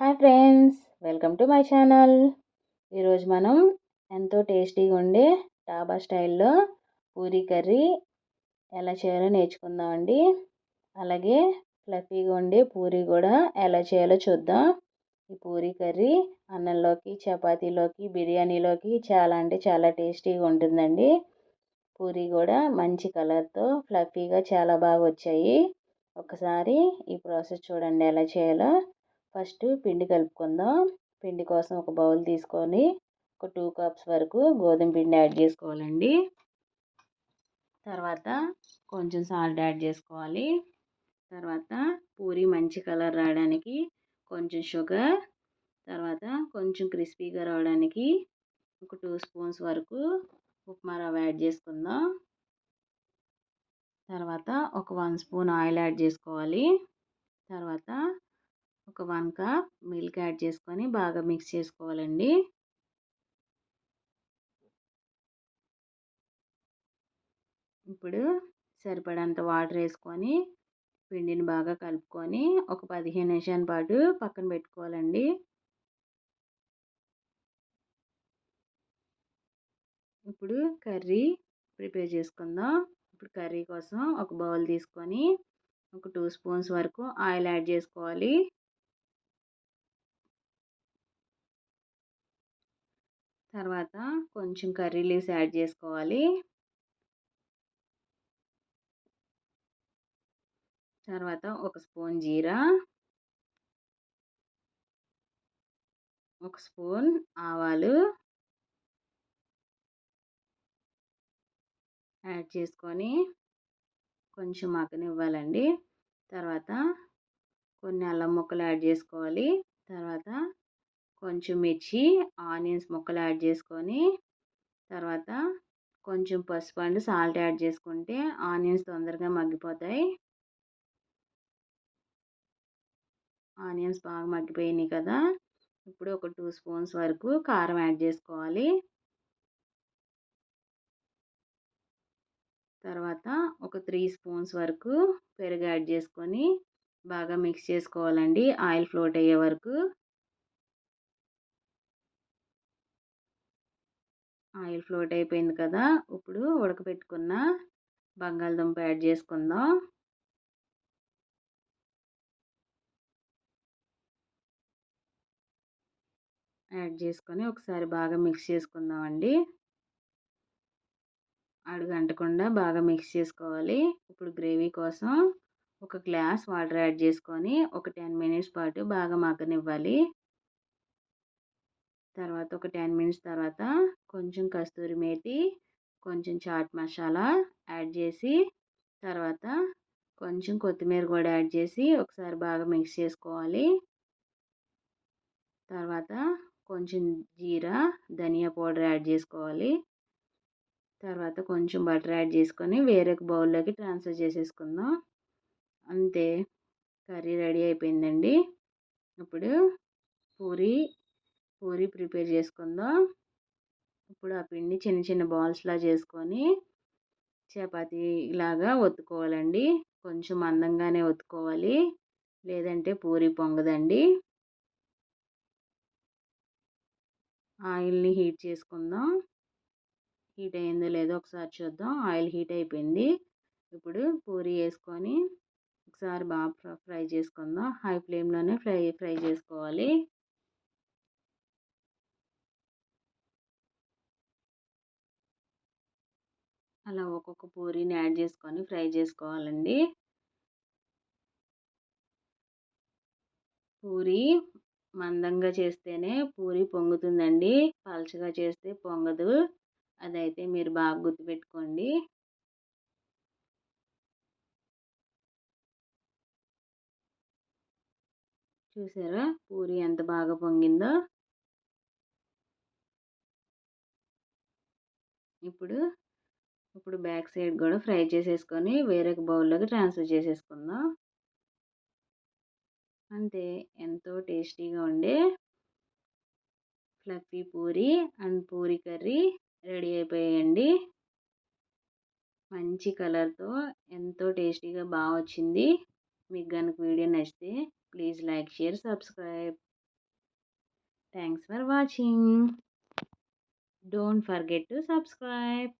Hi friends welcome to my channel. ఈరోజు మనం ఎంతో టేస్టీగా ఉండే డాబా స్టైల్లో పూరీ కర్రీ ఎలా చేయాలో నేర్చుకుందామండి. అలాగే ఫ్లఫీగా ఉండే పూరీ కూడా ఎలా చేయాలో చూద్దాం. ఈ పూరీ కర్రీ అన్నంలోకి చపాతీలోకి బిర్యానీలోకి చాలా అంటే చాలా టేస్టీగా ఉంటుందండి. పూరీ కూడా మంచి కలర్తో ఫ్లఫీగా చాలా బాగా వచ్చాయి. ఒకసారి ఈ ప్రాసెస్ చూడండి ఎలా చేయాలో. ఫస్ట్ పిండి కలుపుకుందాం. పిండి కోసం ఒక బౌల్ తీసుకొని ఒక టూ కప్స్ వరకు గోధుమ పిండి యాడ్ చేసుకోవాలండి. తర్వాత కొంచెం సాల్ట్ యాడ్ చేసుకోవాలి. తర్వాత పూరి మంచి కలర్ రావడానికి కొంచెం షుగర్. తర్వాత కొంచెం క్రిస్పీగా రావడానికి ఒక టూ స్పూన్స్ వరకు ఉప్మా రవ్వ యాడ్ చేసుకుందాం. తర్వాత ఒక వన్ స్పూన్ ఆయిల్ యాడ్ చేసుకోవాలి. తర్వాత ఒక వన్ కప్ మిల్క్ యాడ్ చేసుకొని బాగా మిక్స్ చేసుకోవాలండి. ఇప్పుడు సరిపడంత వాటర్ వేసుకొని పిండిని బాగా కలుపుకొని ఒక పదిహేను నిమిషాల పాటు పక్కన పెట్టుకోవాలండి. ఇప్పుడు కర్రీ ప్రిపేర్ చేసుకుందాం. ఇప్పుడు కర్రీ కోసం ఒక బౌల్ తీసుకొని ఒక టూ స్పూన్స్ వరకు ఆయిల్ యాడ్ చేసుకోవాలి. తర్వాత కొంచెం కర్రీ లీవ్స్ యాడ్ చేసుకోవాలి. తర్వాత ఒక స్పూన్ జీరా. ఒక స్పూన్ ఆవాలు. యాడ్ చేసుకొని కొంచెం మగ్గనివ్వాలండి. తర్వాత కొన్ని అల్లం ముక్కలు యాడ్ చేసుకోవాలి. తర్వాత కొంచెం మిర్చి ఆనియన్స్ ముక్కలు యాడ్ చేసుకొని తర్వాత కొంచెం పసుపు అండ్ సాల్ట్ యాడ్ చేసుకుంటే ఆనియన్స్ తొందరగా మగ్గిపోతాయి. ఆనియన్స్ బాగా మగ్గిపోయినాయి కదా! ఇప్పుడు ఒక టూ స్పూన్స్ వరకు కారం యాడ్ చేసుకోవాలి. తర్వాత ఒక త్రీ స్పూన్స్ వరకు పెరుగు యాడ్ చేసుకొని బాగా మిక్స్ చేసుకోవాలండి. ఆయిల్ ఫ్లోట్ అయ్యే వరకు ఆయిల్ ఫ్లోట్ అయిపోయింది కదా! ఇప్పుడు ఉడకబెట్టుకున్న బంగాళదుంప యాడ్ చేసుకుందాం. యాడ్ చేసుకొని ఒకసారి బాగా మిక్స్ చేసుకుందాం అండి అడుగంటకుండా బాగా మిక్స్ చేసుకోవాలి. ఇప్పుడు గ్రేవీ కోసం ఒక గ్లాస్ వాటర్ యాడ్ చేసుకొని ఒక టెన్ మినిట్స్ పాటు బాగా మగ్గనివ్వాలి. తర్వాత ఒక టెన్ మినిట్స్ తర్వాత కొంచెం కస్తూరి మేతి కొంచెం చాట్ మసాలా యాడ్ చేసి తర్వాత కొంచెం కొత్తిమీర కూడా యాడ్ చేసి ఒకసారి బాగా మిక్స్ చేసుకోవాలి. తర్వాత కొంచెం జీరా ధనియా పౌడర్ యాడ్ చేసుకోవాలి. తర్వాత కొంచెం బటర్ యాడ్ చేసుకొని వేరే బౌల్లోకి ట్రాన్స్ఫర్ చేసేసుకుందాం. అంతే కర్రీ రెడీ అయిపోయిందండి. ఇప్పుడు పూరి పూరి ప్రిపేర్ చేసుకుందాం. ఇప్పుడు ఆ పిండి చిన్న చిన్న బాల్స్లా చేసుకొని చపాతి ఇలాగా ఒత్తుకోవాలండి. కొంచెం మందంగానే ఒత్తుకోవాలి. లేదంటే పూరి పొంగదండి. ఆయిల్ని హీట్ చేసుకుందాం. హీట్ అయిందో లేదో ఒకసారి చూద్దాం. ఆయిల్ హీట్ అయిపోయింది. ఇప్పుడు పూరి వేసుకొని ఒకసారి బాగా ఫ్రై చేసుకుందాం. హై ఫ్లేమ్లోనే ఫ్రై ఫ్రై చేసుకోవాలి. అలా ఒక్కొక్క పూరీని యాడ్ చేసుకొని ఫ్రై చేసుకోవాలండి. పూరి మందంగా చేస్తేనే పూరి పొంగుతుందండి. పలచగా చేస్తే పొంగదు. అదైతే మీరు బాగా గుర్తుపెట్టుకోండి. చూసారా? పూరి ఎంత బాగా పొంగిందో. ఇప్పుడు ఇప్పుడు బ్యాక్ సైడ్ కూడా ఫ్రై చేసేసుకొని వేరే బౌల్లోకి ట్రాన్స్ఫర్ చేసేసుకుందాం. అంతే ఎంతో టేస్టీగా ఉండే fluffy puri and puri curry ready అయిపోయాయండి. మంచి కలర్తో ఎంతో టేస్టీగా బాగా వచ్చింది. మీకు కనుక వీడియో నచ్చితే please like share subscribe. Thanks for watching. Don't forget to subscribe.